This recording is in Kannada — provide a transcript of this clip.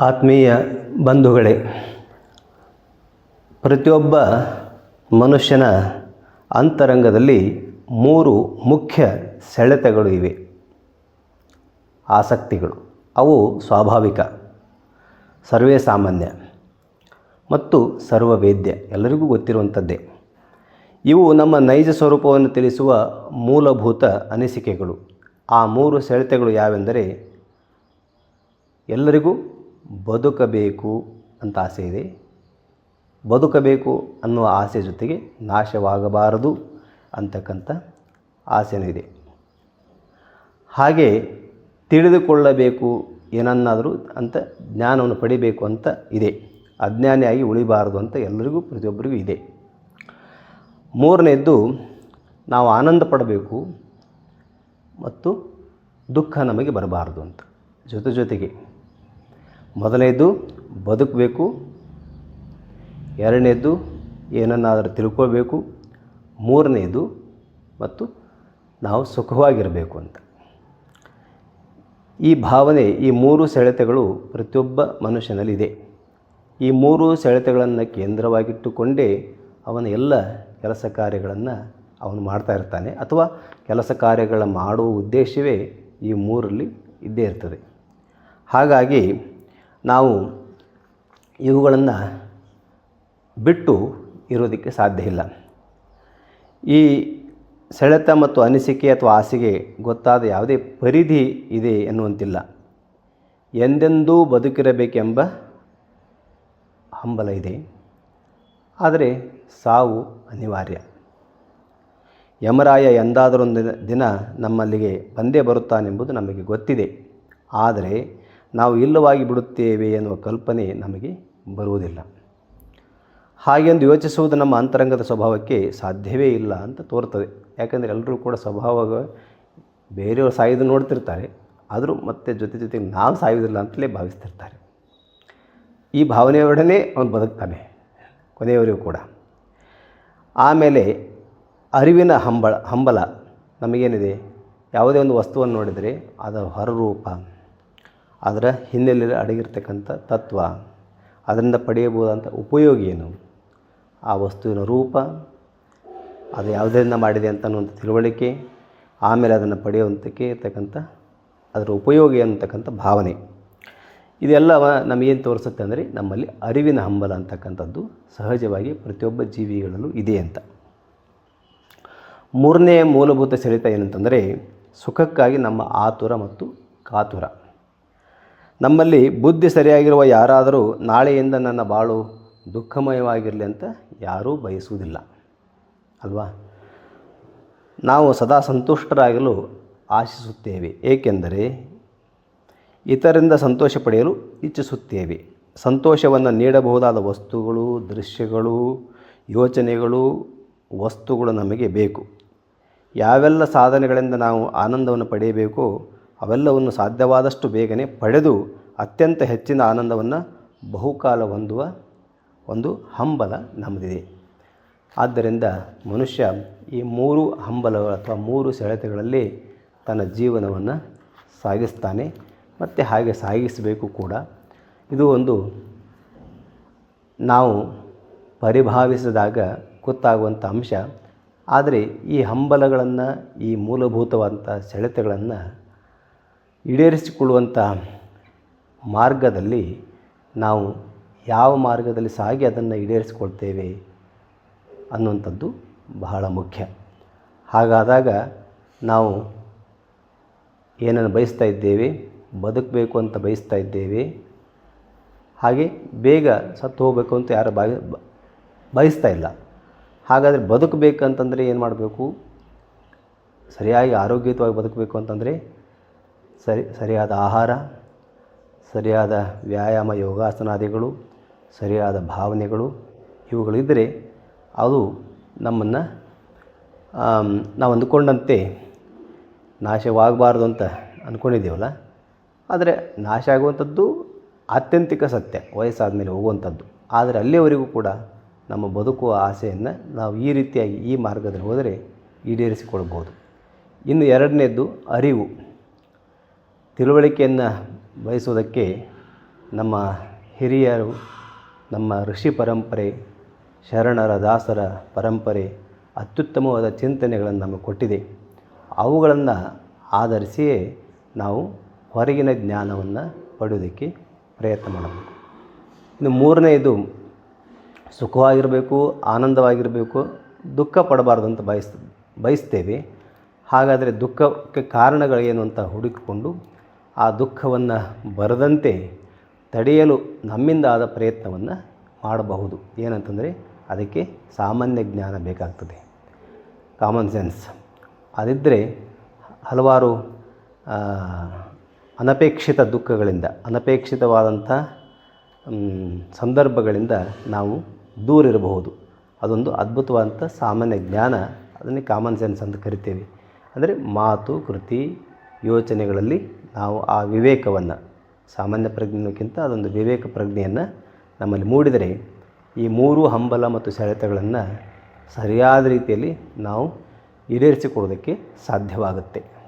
ಆತ್ಮೀಯ ಬಂಧುಗಳೇ, ಪ್ರತಿಯೊಬ್ಬ ಮನುಷ್ಯನ ಅಂತರಂಗದಲ್ಲಿ ಮೂರು ಮುಖ್ಯ ಸೆಳೆತಗಳು ಇವೆ. ಆಸಕ್ತಿಗಳು, ಅವು ಸ್ವಾಭಾವಿಕ, ಸರ್ವೇ ಸಾಮಾನ್ಯ ಮತ್ತು ಸರ್ವವೇದ್ಯ, ಎಲ್ಲರಿಗೂ ಗೊತ್ತಿರುವಂಥದ್ದೇ. ಇವು ನಮ್ಮ ನೈಜ ಸ್ವರೂಪವನ್ನು ತಿಳಿಸುವ ಮೂಲಭೂತ ಅನಿಸಿಕೆಗಳು. ಆ ಮೂರು ಸೆಳೆತಗಳು ಯಾವೆಂದರೆ, ಎಲ್ಲರಿಗೂ ಬದುಕಬೇಕು ಅಂತ ಆಸೆ ಇದೆ. ಬದುಕಬೇಕು ಅನ್ನುವ ಆಸೆ ಜೊತೆಗೆ ನಾಶವಾಗಬಾರದು ಅಂತಕ್ಕಂಥ ಆಸೆನೂ ಇದೆ. ಹಾಗೆ ತಿಳಿದುಕೊಳ್ಳಬೇಕು ಏನನ್ನಾದರೂ ಅಂತ ಜ್ಞಾನವನ್ನು ಪಡಿಬೇಕು ಅಂತ ಇದೆ. ಅಜ್ಞಾನಿಯಾಗಿ ಉಳಿಬಾರದು ಅಂತ ಎಲ್ಲರಿಗೂ ಪ್ರತಿಯೊಬ್ಬರಿಗೂ ಇದೆ. ಮೂರನೆಯದ್ದು ನಾವು ಆನಂದ ಪಡಬೇಕು ಮತ್ತು ದುಃಖ ನಮಗೆ ಬರಬಾರದು ಅಂತ. ಜೊತೆ ಜೊತೆಗೆ ಮೊದಲನೇದು ಬದುಕಬೇಕು. ಎರಡನೇದು ಏನನ್ನಾದರೂ ತಿಳ್ಕೊಳ್ಬೇಕು. ಮೂರನೇದು ಮತ್ತು ನಾವು ಸುಖವಾಗಿರಬೇಕು ಅಂತ. ಈ ಭಾವನೆ, ಈ ಮೂರು ಸೆಳೆತಗಳು ಪ್ರತಿಯೊಬ್ಬ ಮನುಷ್ಯನಲ್ಲಿದೆ. ಈ ಮೂರು ಸೆಳೆತಗಳನ್ನು ಕೇಂದ್ರವಾಗಿಟ್ಟುಕೊಂಡೇ ಅವನ ಎಲ್ಲ ಕೆಲಸ ಕಾರ್ಯಗಳನ್ನು ಅವನು ಮಾಡ್ತಾ ಇರ್ತಾನೆ. ಅಥವಾ ಕೆಲಸ ಕಾರ್ಯಗಳ ಮಾಡುವ ಉದ್ದೇಶವೇ ಈ ಮೂರಲ್ಲಿ ಇದ್ದೇ ಇರ್ತದೆ. ಹಾಗಾಗಿ ನಾವು ಇವುಗಳನ್ನು ಬಿಟ್ಟು ಇರೋದಕ್ಕೆ ಸಾಧ್ಯ ಇಲ್ಲ. ಈ ಸೆಳೆತ ಮತ್ತು ಅನಿಸಿಕೆ ಅಥವಾ ಆಸೆಗೆ ಗೊತ್ತಾದ ಯಾವುದೇ ಪರಿಧಿ ಇದೆ ಎನ್ನುವಂತಿಲ್ಲ. ಎಂದೆಂದೂ ಬದುಕಿರಬೇಕೆಂಬ ಹಂಬಲ ಇದೆ. ಆದರೆ ಸಾವು ಅನಿವಾರ್ಯ. ಯಮರಾಯ ಎಂದಾದರೊಂದು ದಿನ ನಮ್ಮಲ್ಲಿಗೆ ಬಂದೇ ಬರುತ್ತಾನೆಂಬುದು ನಮಗೆ ಗೊತ್ತಿದೆ. ಆದರೆ ನಾವು ಇಲ್ಲವಾಗಿ ಬಿಡುತ್ತೇವೆ ಎನ್ನುವ ಕಲ್ಪನೆ ನಮಗೆ ಬರುವುದಿಲ್ಲ. ಹಾಗೆಂದು ಯೋಚಿಸುವುದು ನಮ್ಮ ಅಂತರಂಗದ ಸ್ವಭಾವಕ್ಕೆ ಸಾಧ್ಯವೇ ಇಲ್ಲ ಅಂತ ತೋರ್ತದೆ ಯಾಕಂದರೆ ಎಲ್ಲರೂ ಕೂಡ ಸ್ವಭಾವ ಬೇರೆಯವರು ಸಾಯೋದು ನೋಡ್ತಿರ್ತಾರೆ. ಆದರೂ ಮತ್ತೆ ಜೊತೆ ಜೊತೆಗೆ ನಾವು ಸಾಯುವುದಿಲ್ಲ ಅಂತಲೇ ಭಾವಿಸ್ತಿರ್ತಾರೆ. ಈ ಭಾವನೆಯೊಡನೆ ಅವನು ಬದುಕ್ತಾನೆ, ಕೊನೆಯವರಿಗೂ ಕೂಡ. ಆಮೇಲೆ ಅರಿವಿನ ಹಂಬಳ, ಹಂಬಲ ನಮಗೇನಿದೆ? ಯಾವುದೇ ಒಂದು ವಸ್ತುವನ್ನು ನೋಡಿದರೆ ಅದರ ಹೊರರೂಪ. ಅದರ ಹಿನ್ನೆಲೆಯಲ್ಲಿ ಅಡಗಿರ್ತಕ್ಕಂಥ ತತ್ವ, ಅದರಿಂದ ಪಡೆಯಬಹುದಂಥ ಉಪಯೋಗ ಏನು? ಆ ವಸ್ತುವಿನ ರೂಪ, ಅದು ಯಾವುದರಿಂದ ಮಾಡಿದೆ ಅಂತ ಅನ್ನುವಂಥ ತಿಳುವಳಿಕೆ, ಆಮೇಲೆ ಅದನ್ನು ಪಡೆಯುವಂಥಕ್ಕೆ ಇರ್ತಕ್ಕಂಥ ಅದರ ಉಪಯೋಗ ಅಂತಕ್ಕಂಥ ಭಾವನೆ. ಇದೆಲ್ಲ ನಮಗೇನು ತೋರಿಸುತ್ತೆ ಅಂದರೆ, ನಮ್ಮಲ್ಲಿ ಅರಿವಿನ ಹಂಬಲ ಅಂತಕ್ಕಂಥದ್ದು ಸಹಜವಾಗಿ ಪ್ರತಿಯೊಬ್ಬ ಜೀವಿಗಳಲ್ಲೂ ಇದೆ ಅಂತ. ಮೂರನೇ ಮೂಲಭೂತ ಸೆಳೆತ ಏನಂತಂದರೆ, ಸುಖಕ್ಕಾಗಿ ನಮ್ಮ ಆತುರ ಮತ್ತು ಕಾತುರ. ನಮ್ಮಲ್ಲಿ ಬುದ್ಧಿ ಸರಿಯಾಗಿರುವ ಯಾರಾದರೂ ನಾಳೆಯಿಂದ ನನ್ನ ಬಾಳು ದುಃಖಮಯವಾಗಿರಲಿ ಅಂತ ಯಾರೂ ಬಯಸುವುದಿಲ್ಲ. ಅಲ್ವಾ? ನಾವು ಸದಾ ಸಂತುಷ್ಟರಾಗಲು ಆಶಿಸುತ್ತೇವೆ. ಏಕೆಂದರೆ ಇತರಿಂದ ಸಂತೋಷ ಪಡೆಯಲು ಇಚ್ಛಿಸುತ್ತೇವೆ. ಸಂತೋಷವನ್ನು ನೀಡಬಹುದಾದ ವಸ್ತುಗಳು, ದೃಶ್ಯಗಳು, ಯೋಚನೆಗಳು, ವಸ್ತುಗಳು ನಮಗೆ ಬೇಕು. ಯಾವೆಲ್ಲ ಸಾಧನೆಗಳಿಂದ ನಾವು ಆನಂದವನ್ನು ಪಡೆಯಬೇಕೋ ಅವೆಲ್ಲವನ್ನು ಸಾಧ್ಯವಾದಷ್ಟು ಬೇಗನೆ ಪಡೆದು ಅತ್ಯಂತ ಹೆಚ್ಚಿನ ಆನಂದವನ್ನು ಬಹುಕಾಲ ಹೊಂದುವ ಒಂದು ಹಂಬಲ ನಮ್ಮದಿದೆ. ಆದ್ದರಿಂದ ಮನುಷ್ಯ ಈ ಮೂರು ಹಂಬಲಗಳು ಅಥವಾ ಮೂರು ಸೆಳೆತಗಳಲ್ಲಿ ತನ್ನ ಜೀವನವನ್ನು ಸಾಗಿಸ್ತಾನೆ ಮತ್ತು ಹಾಗೆ ಸಾಗಿಸಬೇಕು ಕೂಡ. ಇದು ಒಂದು ನಾವು ಪರಿಭಾವಿಸಿದಾಗ ಗೊತ್ತಾಗುವಂಥ ಅಂಶ. ಆದರೆ ಈ ಹಂಬಲಗಳನ್ನು ಈ ಮೂಲಭೂತವಾದಂಥ ಸೆಳೆತಗಳನ್ನು ಈಡೇರಿಸಿಕೊಳ್ಳುವಂಥ ಮಾರ್ಗದಲ್ಲಿ ನಾವು ಯಾವ ಮಾರ್ಗದಲ್ಲಿ ಸಾಗಿ ಅದನ್ನು ಈಡೇರಿಸಿಕೊಳ್ತೇವೆ ಅನ್ನುವಂಥದ್ದು ಬಹಳ ಮುಖ್ಯ. ಹಾಗಾದಾಗ ನಾವು ಏನನ್ನು ಬಯಸ್ತಾ ಇದ್ದೇವೆ, ಬದುಕಬೇಕು ಅಂತ ಬಯಸ್ತಾ ಇದ್ದೇವೆ, ಹಾಗೆ ಬೇಗ ಸತ್ತು ಹೋಗಬೇಕು ಅಂತ ಯಾರು ಬಾಯ, ಬಯಸ್ತಾ ಇಲ್ಲ. ಹಾಗಾದರೆ ಬದುಕಬೇಕಂತಂದರೆ ಏನು ಮಾಡಬೇಕು ಸರಿಯಾಗಿ ಆರೋಗ್ಯಯುತವಾಗಿ ಬದುಕಬೇಕು ಅಂತಂದರೆ ಸರಿ, ಸರಿಯಾದ ಆಹಾರ, ಸರಿಯಾದ ವ್ಯಾಯಾಮ ಯೋಗಾಸನಾದಿಗಳು, ಸರಿಯಾದ ಭಾವನೆಗಳು ಇವುಗಳಿದ್ದರೆ ಅದು ನಮ್ಮನ್ನು ನಾವು ಅಂದುಕೊಂಡಂತೆ ನಾಶವಾಗಬಾರ್ದು ಅಂತ ಅಂದ್ಕೊಂಡಿದ್ದೀವಲ್ಲ ಆದರೆ ನಾಶ ಆಗುವಂಥದ್ದು ಆತ್ಯಂತಿಕ ಸತ್ಯ ವಯಸ್ಸಾದ ಮೇಲೆ ಹೋಗುವಂಥದ್ದು. ಆದರೆ ಅಲ್ಲಿಯವರೆಗೂ ಕೂಡ ನಮ್ಮ ಬದುಕುವ ಆಸೆಯನ್ನು ನಾವು ಈ ರೀತಿಯಾಗಿ ಈ ಮಾರ್ಗದಲ್ಲಿ ಹೋದರೆ ಈಡೇರಿಸಿಕೊಳ್ಬೋದು. ಇನ್ನು ಎರಡನೇದ್ದು ಅರಿವು. ತಿಳುವಳಿಕೆಯನ್ನು ಬಯಸುವುದಕ್ಕೆ ನಮ್ಮ ಹಿರಿಯರು, ನಮ್ಮ ಋಷಿ ಪರಂಪರೆ, ಶರಣರ, ದಾಸರ ಪರಂಪರೆ ಅತ್ಯುತ್ತಮವಾದ ಚಿಂತನೆಗಳನ್ನು ನಮಗೆ ಕೊಟ್ಟಿದೆ. ಅವುಗಳನ್ನು ಆಧರಿಸಿಯೇ ನಾವು ಹೊರಗಿನ ಜ್ಞಾನವನ್ನು ಪಡೆಯೋದಕ್ಕೆ ಪ್ರಯತ್ನ ಮಾಡಬೇಕು ಇನ್ನು ಮೂರನೆಯದು, ಸುಖವಾಗಿರಬೇಕು, ಆನಂದವಾಗಿರಬೇಕು, ದುಃಖ ಪಡಬಾರ್ದು ಅಂತ ಬಯಸ್, ಬಯಸ್ತೇವೆ. ಹಾಗಾದರೆ ದುಃಖಕ್ಕೆ ಕಾರಣಗಳೇನು ಅಂತ ಹುಡುಕಿಕೊಂಡು ಆ ದುಃಖವನ್ನು ಬರದಂತೆ ತಡೆಯಲು ನಮ್ಮಿಂದ ಆದ ಪ್ರಯತ್ನವನ್ನು ಮಾಡಬಹುದು. ಏನಂತಂದರೆ ಅದಕ್ಕೆ ಸಾಮಾನ್ಯ ಜ್ಞಾನ ಬೇಕಾಗ್ತದೆ. ಕಾಮನ್ ಸೆನ್ಸ್ ಅದಿದ್ದರೆ ಹಲವಾರು ಅನಪೇಕ್ಷಿತ ದುಃಖಗಳಿಂದ, ಅನಪೇಕ್ಷಿತವಾದಂಥ ಸಂದರ್ಭಗಳಿಂದ ನಾವು ದೂರಿರಬಹುದು ಅದೊಂದು ಅದ್ಭುತವಾದಂಥ ಸಾಮಾನ್ಯ ಜ್ಞಾನ, ಅದನ್ನೇ ಕಾಮನ್ ಸೆನ್ಸ್ ಅಂತ ಕರಿತೇವೆ. ಅಂದರೆ ಮಾತು, ಕೃತಿ ಯೋಚನೆಗಳಲ್ಲಿ ನಾವು ಆ ವಿವೇಕವನ್ನು, ಸಾಮಾನ್ಯ ಪ್ರಜ್ಞೆಗಿಂತ ಅದೊಂದು ವಿವೇಕ ಪ್ರಜ್ಞೆಯನ್ನು ನಮ್ಮಲ್ಲಿ ಮೂಡಿದರೆ ಈ ಮೂರು ಹಂಬಲ ಮತ್ತು ಸೆಳೆತಗಳನ್ನು ಸರಿಯಾದ ರೀತಿಯಲ್ಲಿ ನಾವು ಈಡೇರಿಸಿಕೊಡೋದಕ್ಕೆ ಸಾಧ್ಯವಾಗುತ್ತೆ.